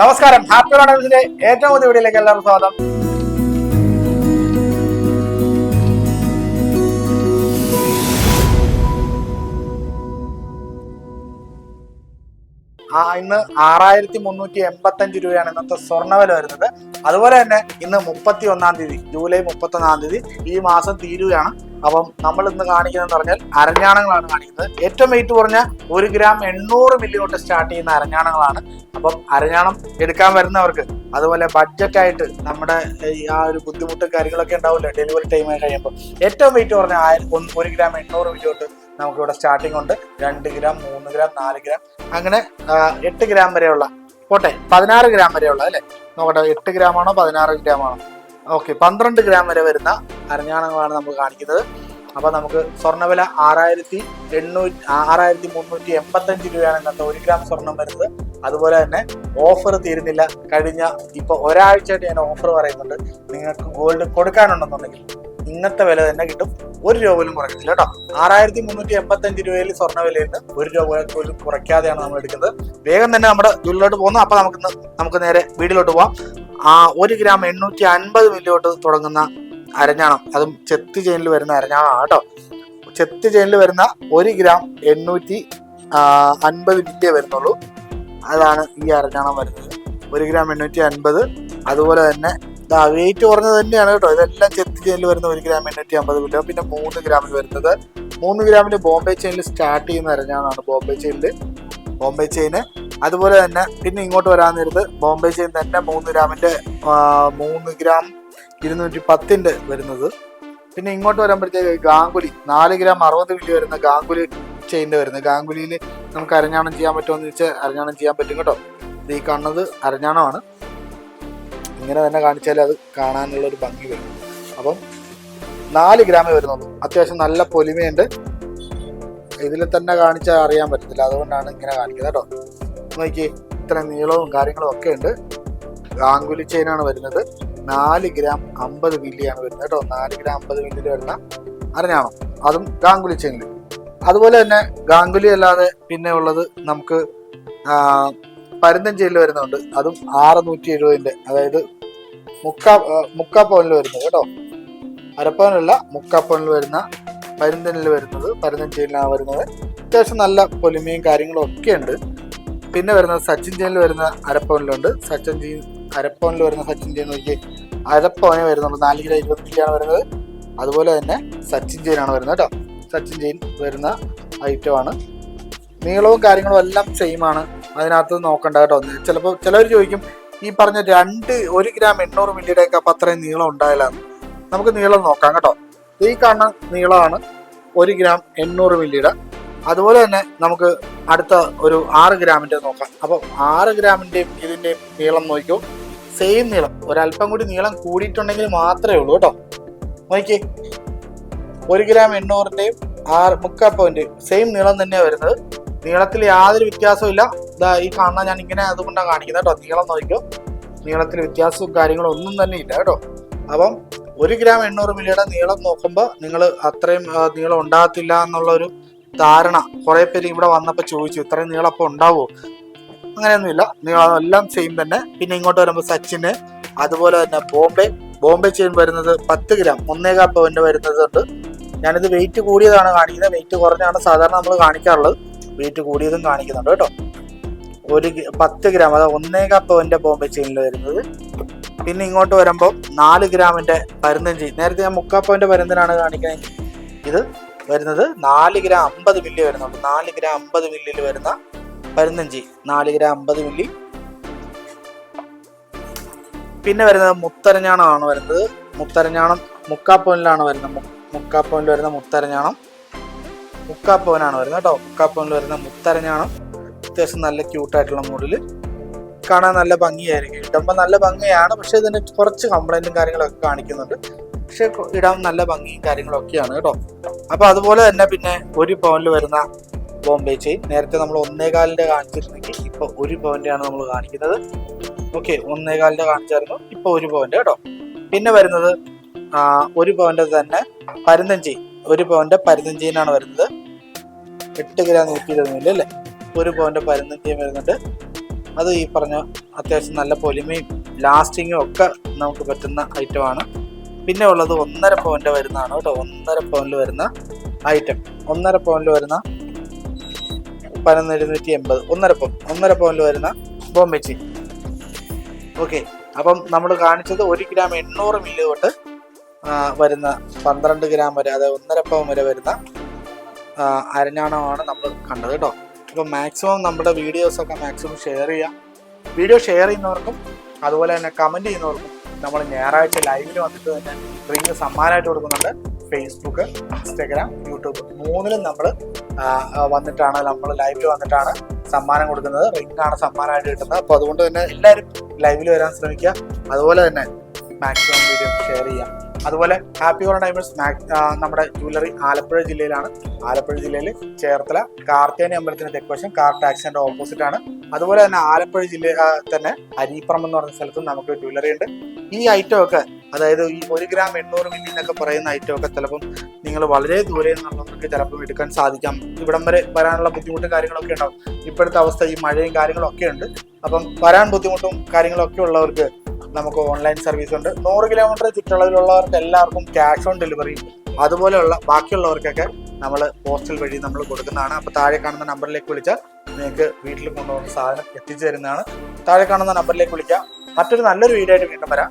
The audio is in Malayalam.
നമസ്കാരം. ഹാപ്പി ഓണംസിന്റെ ഏറ്റവും പുതിയ വീഡിയോയിലേക്ക് എല്ലാവർക്കും സ്വാഗതം. ആ ഇന്ന് ആറായിരത്തി മുന്നൂറ്റി എൺപത്തി അഞ്ച് രൂപയാണ് ഇന്നത്തെ സ്വർണവില വരുന്നത്. അതുപോലെ തന്നെ ഇന്ന് മുപ്പത്തി ഒന്നാം തീയതി ജൂലൈ മുപ്പത്തി ഒന്നാം തീയതി ഈ മാസം തീരുകയാണ്. അപ്പം നമ്മൾ ഇന്ന് കാണിക്കുന്നതെന്ന് പറഞ്ഞാൽ അരഞ്ഞാണങ്ങളാണ് കാണിക്കുന്നത്. ഏറ്റവും വെയിറ്റ് കുറഞ്ഞ ഒരു ഗ്രാം എണ്ണൂറ് മില്ലി തൊട്ട് സ്റ്റാർട്ട് ചെയ്യുന്ന അരഞ്ഞാണങ്ങളാണ്. അപ്പം അരഞ്ഞാണം എടുക്കാൻ വരുന്നവർക്ക് അതുപോലെ ബഡ്ജറ്റ് ആയിട്ട് നമ്മുടെ ആ ഒരു ബുദ്ധിമുട്ടും കാര്യങ്ങളൊക്കെ ഉണ്ടാവില്ല? ഡെലിവറി ടൈം കഴിയുമ്പോൾ ഏറ്റവും വെയിറ്റ് കുറഞ്ഞ ഒരു ഗ്രാം എണ്ണൂറ് മില്ലി തൊട്ട് നമുക്കിവിടെ സ്റ്റാർട്ടിംഗ് ഉണ്ട്. രണ്ട് ഗ്രാം മൂന്ന് ഗ്രാം നാല് ഗ്രാം അങ്ങനെ എട്ട് ഗ്രാം വരെയുള്ള പോട്ടെ പതിനാറ് ഗ്രാം വരെയുള്ള അല്ലേ? നോക്കട്ടെ എട്ട് ഗ്രാം ആണോ പതിനാറ് ആണോ? ഓക്കെ പന്ത്രണ്ട് ഗ്രാം വരെ വരുന്ന അരഞ്ഞാണങ്ങളാണ് നമുക്ക് കാണിക്കുന്നത്. അപ്പൊ നമുക്ക് സ്വർണവില ആറായിരത്തി എണ്ണൂറ്റി ആറായിരത്തി മുന്നൂറ്റി എൺപത്തഞ്ച് രൂപയാണ് ഇന്നത്തെ ഒരു ഗ്രാം സ്വർണം വരുന്നത്. അതുപോലെ തന്നെ ഓഫർ തീരുന്നില്ല. കഴിഞ്ഞ ഇപ്പൊ ഒരാഴ്ചയായിട്ട് ഞാൻ ഓഫർ പറയുന്നുണ്ട്. നിങ്ങൾക്ക് ഗോൾഡ് കൊടുക്കാനുണ്ടെന്നുണ്ടെങ്കിൽ ഇന്നത്തെ വില തന്നെ കിട്ടും. ഒരു രൂപ പോലും കുറയ്ക്കില്ല കേട്ടോ. ആറായിരത്തി മുന്നൂറ്റി എൺപത്തഞ്ച് രൂപയിൽ സ്വർണ വിലയിൽ ഒരു രൂപ പോലും കുറയ്ക്കാതെയാണ് നമ്മൾ എടുക്കുന്നത്. വേഗം തന്നെ നമ്മുടെ ഇതിലോട്ട് പോകുന്നു. അപ്പൊ നമുക്ക് നമുക്ക് നേരെ വീട്ടിലോട്ട് പോവാം. ആ ഒരു ഗ്രാം എണ്ണൂറ്റി അൻപത് മില്ലിലോട്ട് തുടങ്ങുന്ന അരഞ്ഞാണം. അതും ചെത്ത് ചെയിനിൽ വരുന്ന അരഞ്ഞാണം കേട്ടോ ചെത്ത് ചെയിനിൽ വരുന്ന ഒരു ഗ്രാം എണ്ണൂറ്റി അൻപത് മില്ലിയേ വരുന്നുള്ളൂ. അതാണ് ഈ അരഞ്ഞാണം വരുന്നത്. ഒരു ഗ്രാം എണ്ണൂറ്റി അൻപത്. അതുപോലെ തന്നെ വെയിറ്റ് കുറഞ്ഞത് തന്നെയാണ് കേട്ടോ ഇതെല്ലാം ചെത്ത് ചെയിനിൽ വരുന്ന ഒരു ഗ്രാം എണ്ണൂറ്റി അമ്പത് കിലോ. പിന്നെ മൂന്ന് ഗ്രാമിൽ വരുന്നത് മൂന്ന് ഗ്രാമിൽ ബോംബെ ചെയിനിൽ സ്റ്റാർട്ട് ചെയ്യുന്ന അരഞ്ഞാണാണ് ബോംബെ ചെയിനിൽ. ബോംബെ ചെയിന് അതുപോലെ തന്നെ പിന്നെ ഇങ്ങോട്ട് വരാൻ നേരത്ത് ബോംബെ ചെയിൻ തന്നെ മൂന്ന് ഗ്രാമിന്റെ മൂന്ന് ഗ്രാം ഇരുന്നൂറ്റി പത്തിന്റെ വരുന്നത്. പിന്നെ ഇങ്ങോട്ട് വരുമ്പോഴത്തേക്ക് ഗാംഗുലി നാല് ഗ്രാം അറുപത് മില്ലി വരുന്ന ഗാംഗുലി ചെയിന്റെ വരുന്നത്. ഗാംഗുലിയിൽ നമുക്ക് അരഞ്ഞാണം ചെയ്യാൻ പറ്റുമോ എന്ന് ചോദിച്ചാൽ അരഞ്ഞാണം ചെയ്യാൻ പറ്റും കേട്ടോ. ഇത് ഈ കാണുന്നത് അരഞ്ഞാണമാണ്. ഇങ്ങനെ തന്നെ കാണിച്ചാൽ അത് കാണാനുള്ള ഒരു ഭംഗി വരും. അപ്പം നാല് ഗ്രാമേ വരുന്നുള്ളൂ. അത്യാവശ്യം നല്ല പൊലിമയുണ്ട്. ഇതിൽ തന്നെ കാണിച്ചാൽ അറിയാൻ പറ്റത്തില്ല. അതുകൊണ്ടാണ് ഇങ്ങനെ കാണിക്കുന്നത് കേട്ടോ. നോക്കി ഇത്ര നീളവും കാര്യങ്ങളും ഒക്കെ ഉണ്ട്. ഗാംഗുലി ചെയിനാണ് വരുന്നത്. നാല് ഗ്രാം അമ്പത് മില്ലിയാണ് വരുന്നത് കേട്ടോ. നാല് ഗ്രാം അമ്പത് മില്ലിയിൽ വരുന്ന അറിഞ്ഞാണോ അതും ഗാംഗുലി ചെയിനിൽ അതുപോലെ തന്നെ ഗാംഗുലി അല്ലാതെ പിന്നെ ഉള്ളത് നമുക്ക് ചെയിനിൽ വരുന്നുണ്ട്. അതും ആറ് നൂറ്റി എഴുപതിന്റെ അതായത് മുക്കാ മുക്കാ പവനിൽ വരുന്നത് കേട്ടോ. അരപ്പവനല്ല മുക്കാ പവനിൽ വരുന്ന പരുന്തനിൽ വരുന്നത് പരുന്തൻ ചെയിനിലാണ് വരുന്നത്. അത്യാവശ്യം നല്ല പൊലിമയും കാര്യങ്ങളും ഒക്കെ ഉണ്ട് പിന്നെ വരുന്നത് സച്ചിൻ ചെയിനിൽ വരുന്ന അരപ്പവനിലുണ്ട്. സച്ചിൻ ചെയിൻ അരപ്പവനിൽ വരുന്ന സച്ചിൻ ചെയിൻ നോക്കി അരപ്പവനെ വരുന്നുള്ളൂ നാല് കിലോ ഇരുപത് മില്ലിയാണ് വരുന്നത്. അതുപോലെ തന്നെ സച്ചിൻ ചെയിനാണ് വരുന്നത് കേട്ടോ. സച്ചിൻ ചെയിൻ വരുന്ന ഐറ്റമാണ് നീളവും കാര്യങ്ങളും എല്ലാം സെയിം ആണ്. അതിനകത്ത് നോക്കണ്ട കേട്ടോ. ചിലപ്പോൾ ചിലവർ ചോദിക്കും ഈ പറഞ്ഞ രണ്ട് ഒരു ഗ്രാം എണ്ണൂറ് മില്ലിയുടെ ഒക്കെ അപ്പം അത്രയും നീളം ഉണ്ടായാലും നമുക്ക് നീളം നോക്കാം കേട്ടോ. ഈ കാണുന്ന നീളമാണ് ഒരു ഗ്രാം എണ്ണൂറ് മില്ലിയുടെ അതുപോലെ തന്നെ നമുക്ക് അടുത്ത ഒരു ആറ് ഗ്രാമിന്റെ നോക്കാം. അപ്പോൾ ആറ് ഗ്രാമിന്റെയും ഇതിന്റെയും നീളം നോക്കിയോ സെയിം നീളം. ഒരല്പം കൂടി നീളം കൂടിയിട്ടുണ്ടെങ്കിൽ മാത്രമേ ഉള്ളൂ കേട്ടോ. നോക്കിയേ. ഒരു ഗ്രാം എണ്ണൂറിന്റെയും ആറ് മുക്കാൽ പോയിന്റ് സെയിം നീളം തന്നെയാണ് വരുന്നത്. നീളത്തിൽ യാതൊരു വ്യത്യാസവും ഇല്ല. ഇതാ ഈ കാണുന്ന ഞാൻ ഇങ്ങനെ അതുകൊണ്ടാണ് കാണിക്കുന്നത് കേട്ടോ. നീളം നോക്കിയോ നീളത്തിൽ വ്യത്യാസവും കാര്യങ്ങളും ഒന്നും തന്നെ ഇല്ല കേട്ടോ. അപ്പം ഒരു ഗ്രാം എണ്ണൂറ് മില്ലിയുടെ നീളം നോക്കുമ്പോൾ നിങ്ങൾ അത്രയും നീളം ഉണ്ടാകത്തില്ല എന്നുള്ളൊരു ധാരണ കുറേ പേര് ഇവിടെ വന്നപ്പോൾ ചോദിച്ചു. ഇത്രയും നീളം അപ്പോൾ ഉണ്ടാവുമോ അങ്ങനെയൊന്നുമില്ല. നിങ്ങൾ എല്ലാം സെയിം തന്നെ. പിന്നെ ഇങ്ങോട്ട് വരുമ്പോൾ സച്ചിന് അതുപോലെ തന്നെ ബോംബെ. ബോംബെ ചെയിൻ വരുന്നത് പത്ത് ഗ്രാം ഒന്നേകാ വരുന്നത് വരുന്നതുണ്ട് ഞാനിത് വെയിറ്റ് കൂടിയതാണ് കാണിക്കുന്നത്. വെയിറ്റ് കുറഞ്ഞാണ് സാധാരണ നമ്മൾ കാണിക്കാറുള്ളത്. വെയിറ്റ് കൂടിയതും കാണിക്കുന്നുണ്ട് കേട്ടോ. ഒരു പത്ത് ഗ്രാം അതായത് ഒന്നേകാ പവന്റെ ബോംബെ ചെയിനിൽ വരുന്നത്. പിന്നെ ഇങ്ങോട്ട് വരുമ്പോൾ നാല് ഗ്രാമിന്റെ പരുന്തഞ്ചി നേരത്തെ ഞാൻ മുക്കാ പവന്റെ പരുന്തനാണ് കാണിക്കുന്നത്. ഇത് വരുന്നത് നാല് ഗ്രാം അമ്പത് മില്ലി വരുന്നുണ്ട്. നാല് ഗ്രാം അമ്പത് മില്ലിയിൽ വരുന്ന പരുന്തഞ്ചി നാല് ഗ്രാം അമ്പത് മില്ലി. പിന്നെ വരുന്നത് മുത്തരഞ്ഞാണമാണ് വരുന്നത്. മുത്തരഞ്ഞാണം മുക്കാപ്പവനിലാണ് വരുന്നത്. മു- മുക്കാപ്പവനിൽ വരുന്ന മുത്തരഞ്ഞാണം. മുക്കാപ്പവനാണ് വരുന്നത് കേട്ടോ. മുക്കാപ്പവനിൽ വരുന്ന മുത്തരഞ്ഞാണം. അത്യാവശ്യം നല്ല ക്യൂട്ടായിട്ടുള്ള മോഡൽ കാണാൻ നല്ല ഭംഗിയായിരിക്കും. ഇടുമ്പോൾ നല്ല ഭംഗിയാണ്. പക്ഷേ ഇതിന് കുറച്ച് കംപ്ലൈന്റും കാര്യങ്ങളൊക്കെ കാണിക്കുന്നുണ്ട്. പക്ഷേ ഇടാൻ നല്ല ഭംഗിയും കാര്യങ്ങളൊക്കെയാണ് കേട്ടോ. അപ്പോൾ അതുപോലെ തന്നെ പിന്നെ ഒരു പവനിൽ വരുന്ന ബോംബെ ചെയിൻ നേരത്തെ നമ്മൾ ഒന്നേകാലിന്റെ കാണിച്ചിരുന്നെങ്കിൽ ഇപ്പൊ ഒരു പോയിന്റ് ആണ് നമ്മൾ കാണിക്കുന്നത്. ഓക്കെ ഒന്നേകാലിന്റെ കാണിച്ചായിരുന്നു ഇപ്പൊ ഒരു പോയിന്റ് കേട്ടോ. പിന്നെ വരുന്നത് ഒരു പോയിന്റ് തന്നെ പരുന്തഞ്ചി. ഒരു പവന്റെ ചെയിനാണ് വരുന്നത്. എട്ട് ഗ്രാം നൂറ്റി ഇരുപത് മില്ലി അല്ലേ? ഒരു പവന്റെ പരുന്തഞ്ചിയും വരുന്നുണ്ട്. അത് ഈ പറഞ്ഞ അത്യാവശ്യം നല്ല പൊലിമയും ലാസ്റ്റിങ്ങും ഒക്കെ നമുക്ക് പറ്റുന്ന ഐറ്റം ആണ്. പിന്നെ ഉള്ളത് ഒന്നര പോയിന്റ് വരുന്നതാണ് കേട്ടോ. ഒന്നര പോയിന്റ് വരുന്ന ഐറ്റം ഒന്നര പോയിന്റ് വരുന്ന പതിനൊന്ന് എഴുന്നൂറ്റി എൺപത്. ഒന്നര പവൻ ഒന്നര പവനിൽ വരുന്ന ബോംബെ ചീനി ഓക്കെ അപ്പം നമ്മൾ കാണിച്ചത് ഒരു ഗ്രാം എണ്ണൂറ് മില്ലി തൊട്ട് വരുന്ന പന്ത്രണ്ട് ഗ്രാം വരെ അതായത് ഒന്നര പവൻ വരെ വരുന്ന അരഞ്ഞാണമാണ് നമ്മൾ കണ്ടത് കേട്ടോ. അപ്പം മാക്സിമം നമ്മുടെ വീഡിയോസൊക്കെ മാക്സിമം ഷെയർ ചെയ്യുക വീഡിയോ ഷെയർ ചെയ്യുന്നവർക്കും അതുപോലെ തന്നെ കമന്റ് ചെയ്യുന്നവർക്കും നമ്മൾ ഞായറാഴ്ച ലൈവിൽ വന്നിട്ട് തന്നെ ഡ്രിങ്ക് സമ്മാനമായിട്ട് കൊടുക്കുന്നുണ്ട്. ഫേസ്ബുക്ക് ഇൻസ്റ്റഗ്രാം യൂട്യൂബ് മൂന്നിലും നമ്മൾ വന്നിട്ടാണ് നമ്മൾ ലൈവിൽ വന്നിട്ടാണ് സമ്മാനം കൊടുക്കുന്നത്. റിങ്ങാണ് സമ്മാനമായിട്ട് കിട്ടുന്നത്. അപ്പോൾ അതുകൊണ്ട് തന്നെ എല്ലാവരും ലൈവിൽ വരാൻ ശ്രമിക്കുക. അതുപോലെ തന്നെ മാക്സിമം വീഡിയോ ഷെയർ ചെയ്യുക. അതുപോലെ ഹാപ്പി ഓർ ഡയമണ്ട്സ് നമ്മുടെ ജ്വല്ലറി ആലപ്പുഴ ജില്ലയിലാണ്. ആലപ്പുഴ ജില്ലയിൽ ചേർത്തല കാർത്തേനി അമ്പലത്തിന് തെക്കുവശം കാർ ടാക്സിന്റെ ഓപ്പോസിറ്റ് ആണ്. അതുപോലെ തന്നെ ആലപ്പുഴ ജില്ല തന്നെ അരീപ്പുറം എന്ന് പറഞ്ഞ സ്ഥലത്തും നമുക്ക് ജ്വല്ലറി ഉണ്ട്. ഈ ഐറ്റം ഒക്കെ അതായത് ഈ ഒരു ഗ്രാം എണ്ണൂറ് മില്ലി എന്നൊക്കെ പറയുന്ന ഐറ്റം ഒക്കെ ചിലപ്പം നിങ്ങൾ വളരെ ദൂരെ നിന്നുള്ളവർക്ക് ചിലപ്പം എടുക്കാൻ സാധിക്കാം. ഇവിടം വരെ വരാനുള്ള ബുദ്ധിമുട്ടും കാര്യങ്ങളൊക്കെ ഉണ്ടാവും. ഇപ്പോഴത്തെ അവസ്ഥ ഈ മഴയും കാര്യങ്ങളൊക്കെ ഉണ്ട്. അപ്പം വരാൻ ബുദ്ധിമുട്ടും കാര്യങ്ങളൊക്കെ ഉള്ളവർക്ക് നമുക്ക് ഓൺലൈൻ സർവീസ് ഉണ്ട്. നൂറ് കിലോമീറ്റർ ചുറ്റളവിലുള്ളവർക്ക് എല്ലാവർക്കും ക്യാഷ് ഓൺ ഡെലിവറി അതുപോലെയുള്ള ബാക്കിയുള്ളവർക്കൊക്കെ നമ്മൾ പോസ്റ്റൽ വഴി നമ്മൾ കൊടുക്കുന്നതാണ്. അപ്പോൾ താഴെ കാണുന്ന നമ്പറിലേക്ക് വിളിച്ചാൽ നിങ്ങൾക്ക് വീട്ടിൽ കൊണ്ടുപോകുന്ന സാധനം എത്തിച്ചു തരുന്നതാണ്. താഴെ കാണുന്ന നമ്പറിലേക്ക് വിളിക്കാം. മറ്റൊരു നല്ലൊരു വീഡിയോ ആയിട്ട് വീണ്ടും വരാം.